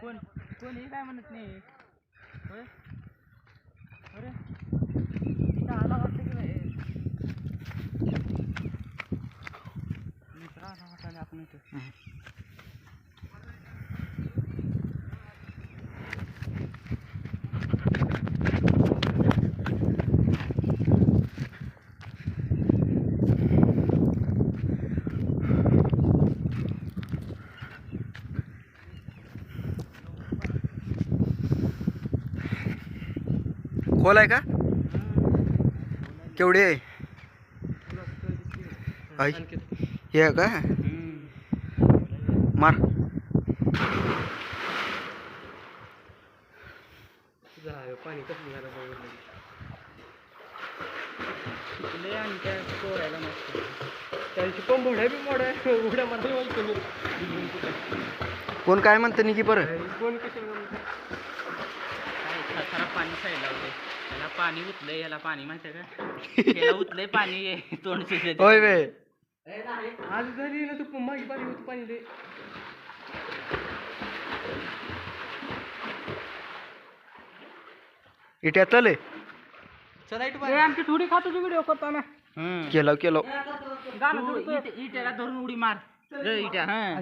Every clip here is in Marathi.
कोण? कोणी? काय म्हणत नाही. होय? अरे तिथं आला वाटतं की नाही मित्र आला वाटतं आपण इथं. खोल आहे का? केवढी आहे? हे आहे का? मार. पाणी कसं झालं लय आणि त्या पोरायला मस्त त्यांची पण मोठ्या बी मोठ्या उड्या मारायला कोण काय म्हणतं निकी परत? कोण कशाला पाणी साईड होते याला पाणी उतलंय याला पाणी माहिती आहे का? याला उतलंय पाणी तोंड सुटलं होय वे आज झाली ना तू मागे पाणी होतं पाणी दे इट्या चले चला आमची थोडी खातो व्हिडिओ करतो ना केलं केलं. इट्याला धरून उडी मार. इट्या हा.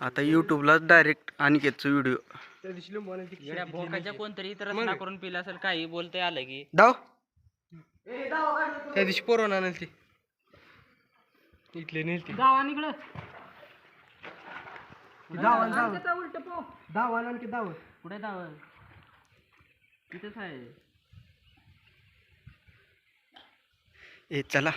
आता यूट्यूबला डायरेक्ट अनिकेतचं व्हिडिओ येड्या भोकाच्या कोणतरी इतर रचना करून पिला असेल काही बोलते आलं की. दाव. त्या दिवशी पोरवून आणेल ती इथले नेल ती उलट पो. आणखी दावा. कुठे दाव? तिथंच आहे. ए चला.